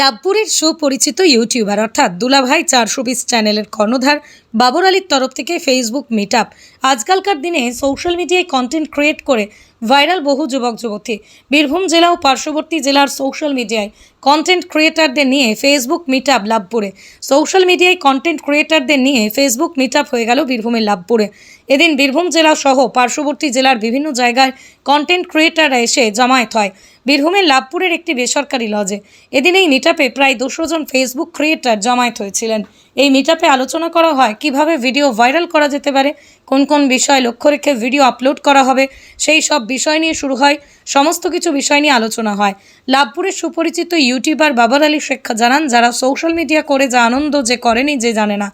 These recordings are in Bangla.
লাভপুরের সুপরিচিত ইউটিউবার, অর্থাৎ দুলাভাই চারশো বিশ চ্যানেলের কর্ণধার বাবর আলীর তরফ থেকে ফেসবুক মিট আপ আজকালকার দিনে সোশ্যাল মিডিয়ায় কন্টেন্ট ক্রিয়েট করে ভাইরাল বহু যুবক, যুবতী। বীরভূম জেলা ও পার্শ্ববর্তী জেলার সোশ্যাল মিডিয়ায় কন্টেন্ট ক্রিয়েটারদের নিয়ে ফেসবুক মিট আপ লাভপুরে। সোশ্যাল মিডিয়ায় কন্টেন্ট ক্রিয়েটারদের নিয়ে ফেসবুক মিট আপ হয়ে গেল বীরভূমের লাভপুরে। এদিন বীরভূম জেলা সহ পার্শ্ববর্তী জেলার বিভিন্ন জায়গায় কন্টেন্ট ক্রিয়েটাররা এসে জমায়েত হয়। বীরভূমের লাভপুরের একটি বেসরকারি লজে এদিন এই মিটআপে প্রায় দুশো জন ফেসবুক ক্রিয়েটার জমায়েত হয়েছিলেন। এই মিটআপে আলোচনা করা হয় কীভাবে ভিডিও ভাইরাল করা যেতে পারে কোন কোন বিষয় লক্ষ্য রেখে ভিডিও আপলোড করা হবে, সেই সব বিষয় নিয়ে শুরু হয়, সমস্ত কিছু বিষয় নিয়ে আলোচনা হয়। লাভপুরের সুপরিচিত ইউটিউবার বাবার আলী শেখ জানান, যারা সোশ্যাল মিডিয়া করে যা আনন্দ যে করেনি যে জানে না।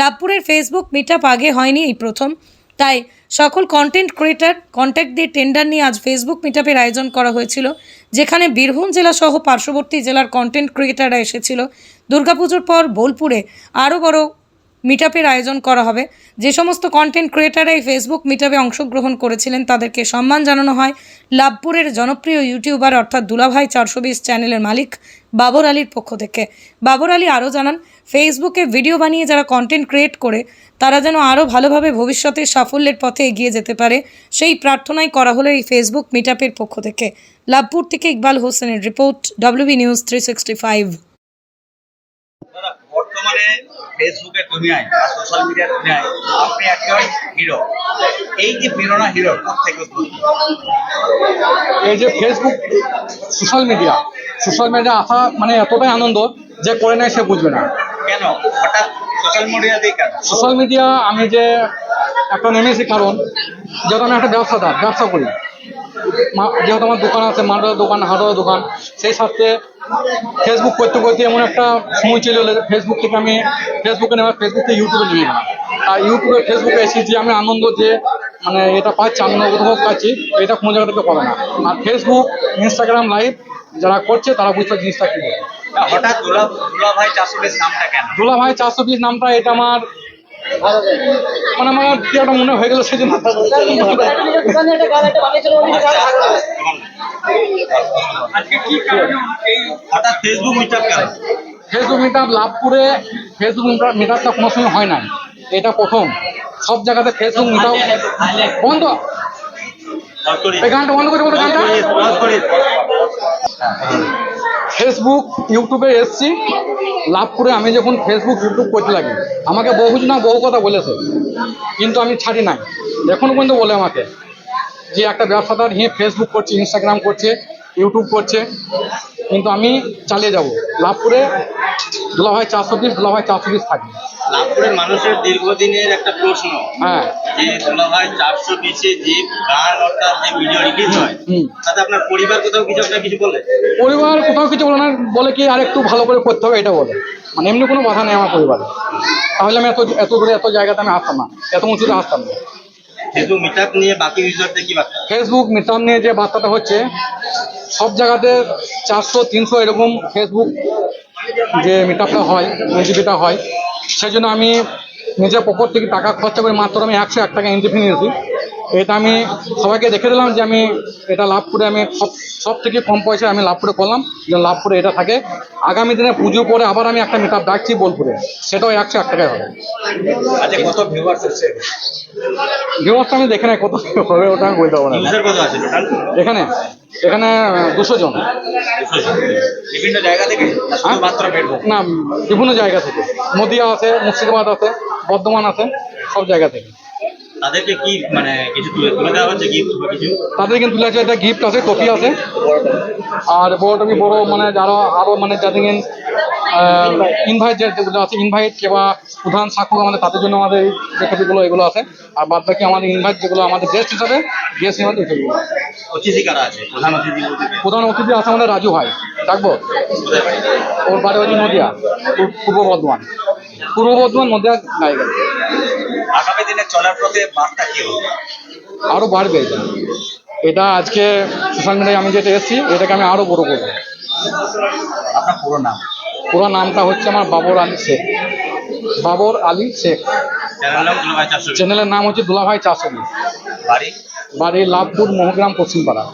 লাভপুরের ফেসবুক মিটআপ আগে হয়নি এই প্রথম। তাই সকল কন্টেন্ট ক্রিয়েটার কন্ট্যাক্ট দিয়ে টেন্ডার নিয়ে আজ ফেসবুক মিটআপের আয়োজন করা হয়েছিল, যেখানে বীরভূম জেলা সহ পার্শ্ববর্তী জেলার কন্টেন্ট ক্রিয়েটাররা এসেছিল। দুর্গাপুজোর পর বোলপুরে আরও বড় মিটআপের আয়োজন করা হবে। যে সমস্ত কন্টেন্ট ক্রিয়েটাররা এই ফেসবুক মিটআপে অংশগ্রহণ করেছিলেন, তাদেরকে সম্মান জানানো হয়। লাভপুরের জনপ্রিয় ইউটিউবার অর্থাৎ দুলাভাই চারশো বিশ চ্যানেলের মালিক বাবর আলীর পক্ষ থেকে। বাবর আলী আরও জানান ফেসবুকে ভিডিও বানিয়ে যারা কন্টেন্ট ক্রিয়েট করে, তারা যেন আরও ভালোভাবে ভবিষ্যতে সাফল্যের পথে এগিয়ে যেতে পারে, সেই প্রার্থনাই করা হলো এই ফেসবুক মিটআপের পক্ষ থেকে। লাভপুর থেকে ইকবাল হোসেনের report WB news three sixty five বর্তমানে ফেসবুকের দুনিয়ায় বা সোশ্যাল মিডিয়ার দুনিয়ায় আপনি একেবারে হিরো এই যে প্রেরণা হিরো থেকে এই যে Facebook social media social media আসা মানে এতটাই আনন্দ যে করে নেয় সে বুঝবে না। কেন? হঠাৎ সোশ্যাল মিডিয়াতেই কেন? সোশ্যাল মিডিয়া আমি যে একটা নেমেছি কারণ যেহেতু আমি একটা ব্যবসাদার ব্যবসা করি। যেহেতু আমার দোকান আছে মার্বেলের দোকান হার্ডওয়ার দোকান সেই সাথে ফেসবুক করতে করতে এমন একটা সময় চলে এলো ফেসবুক থেকে আমি ফেসবুকে নেওয়া ফেসবুক থেকে ইউটিউবে নিয়ে গেলাম আর ইউটিউবে ফেসবুকে এসে যে আমি আনন্দ যে মানে এটা পাচ্ছি আনন্দ উপভোগ পাচ্ছি এটা কোনো জায়গা থেকে পাবে না আর ফেসবুক ইনস্টাগ্রাম লাইভ যারা করছে তারা বুঝতে পারছে জিনিসটা কি হঠাৎ দুলা দুলা ভাই নামটা কেন দুলা চারশো পিস নামটা এটা আমার মানে আমার কি একটা মনে হয়ে গেল এই হঠাৎ ফেসবুক মিটআপ কেন? ফেসবুক মিটআপ লাভপুরে ফেসবুক মিটআপটা কোনো সময় হয় না এটা প্রথম। সব জায়গাতে ফেসবুক মিটআপ বন্ধ। পজ করি। এই গানটা বন্ধ করে বলো গানটা। ফেসবুক ইউটিউবে এসছি। লাভ করে আমি যখন ফেসবুক ইউটিউব করতে লাগি আমাকে বহুজন না বহু কথা বলেছে। কিন্তু আমি ছাড়ি নাই। এখনও পর্যন্ত বলে আমাকে। যে একটা ব্যবসাদার হিয়ে ফেসবুক করছে ইনস্টাগ্রাম করছে ইউটিউব করছে কিন্তু আমি চালিয়ে যাব। লাভপুরে দুলাভাই চারশো পিস দুলাভাই চারশো পিস থাকবে। লাভপুরের মানুষের দীর্ঘদিনের একটা প্রশ্ন হ্যাঁ। যে চারশো বিশে যে গান অর্থাৎ যে ভিডিও রিলিজ হয় তাতে আপনার পরিবার কোথাও কিছু আপনার কিছু বলে? পরিবার কোথাও কিছু বলে না বলে কি আর একটু ভালো করে করতে হবে এটা বলে। মানে এমনি কোনো বাধা নেই আমার পরিবারে। তাহলে আমি এত এত দূরে এত জায়গাতে আমি আসতাম না এত উঁচুতে আসতাম না। ফেসবুক মিটআপ নিয়ে বাকি ইউজারদের কি বার্তা? ফেসবুক মিটার নিয়ে যে বার্তাটা হচ্ছে সব জায়গাতে চারশো তিনশো এরকম ফেসবুক যে মিটাপটা হয় এনজিপিটা হয়। সেই জন্য আমি নিজের পকেট থেকে টাকা খরচা করে মাত্র আমি একশো এক টাকা এনজিপি নিয়েছি। এটা আমি সবাইকে দেখে দিলাম যে আমি এটা লাভ করে আমি সব সব থেকে কম পয়সায় আমি লাভ করে করলাম যে লাভ করে এটা থাকে। আগামী দিনে পুজো পরে আবার আমি একটা মিটাপ ডাকছি বোলপুরে। সেটাও একশো এক টাকায় হবে। আচ্ছা কত ভিউয়ার্স আমি দেখে নাই কত হবে ওটা আমি বলতে পারব না। ইউজার কত আছে টোটাল এখানে এখানে দুশো জন। বিভিন্ন জায়গা থেকে? শুধুমাত্র ফেসবুক না বিভিন্ন জায়গা থেকে। নদিয়া আছে মুর্শিদাবাদ আছে বর্ধমান আছে সব জায়গা থেকে। তাদেরকে কি মানে কিছু তুলে তুলে দেওয়া হচ্ছে গিফট বা কিছু? তাদের কিন্তু তুলে একটা গিফট আছে টপি আছে। আর বড় টপি বড় মানে যারা আরও মানে যাদের ইনভাইট যেগুলো আছে ইনভাইট কিংবা প্রধান সাক্ষর আমাদের তাদের জন্য আমাদের এই যে টপিগুলো এগুলো আছে। আর বাদ বাকি আমাদের ইনভাইট যেগুলো আমাদের গেস্ট হিসাবে গেস্ট হিসাবে অতিথি কারা আছে? প্রধান অতিথি প্রধান অতিথি আছে আমাদের রাজু ভাই। থাকব বাড়ি? ওর বাড়ি হচ্ছে নদিয়া পূর্ব বর্ধমান। পূর্ব বর্ধমান নদিয়া গায়ে গেছে আগামী দিনে চলার পথে বার্তা কি হবে? আরও বাড়বে এটা। এটা আজকে সোশ্যাল মিডিয়ায় আমি যেটা এসেছি এটাকে আমি আরও বড় করব। আপনার পুরো নাম? পুরো নামটা হচ্ছে আমার বাবর আলী শেখ। বাবর আলী শেখ। চ্যানেলের নাম হচ্ছে দুলাভাই চাষবি বাড়ি? বাড়ি লাভপুর মহগ্রাম পশ্চিমপাড়া।